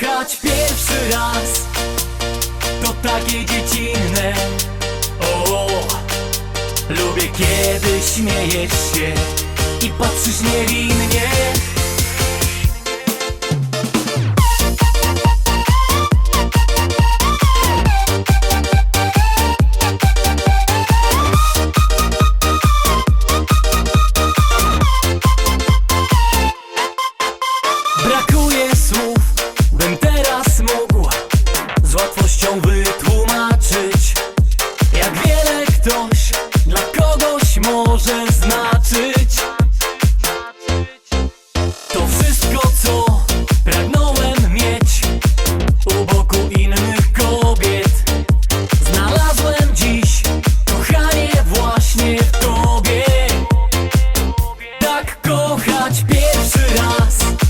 kochać pierwszy raz. To takie dziecinne. O, o, Lubię kiedy śmiejesz się I patrzysz niewinnie. kochać pierwszy raz.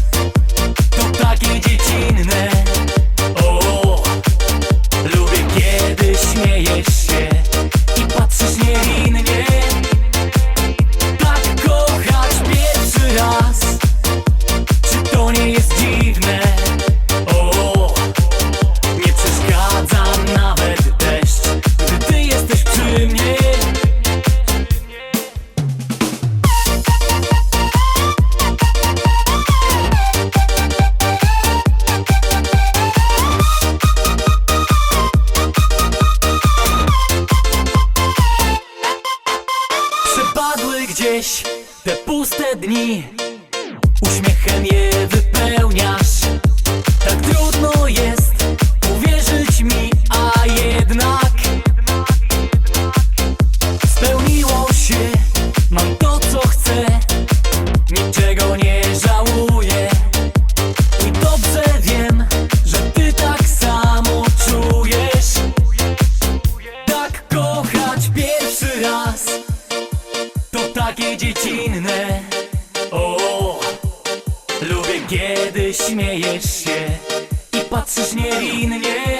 gdzieś te puste dni. Uśmiechem je wypełniasz. Tak trudno jest takie dziecinne. O, lubię kiedy śmiejesz się I patrzysz niewinnie.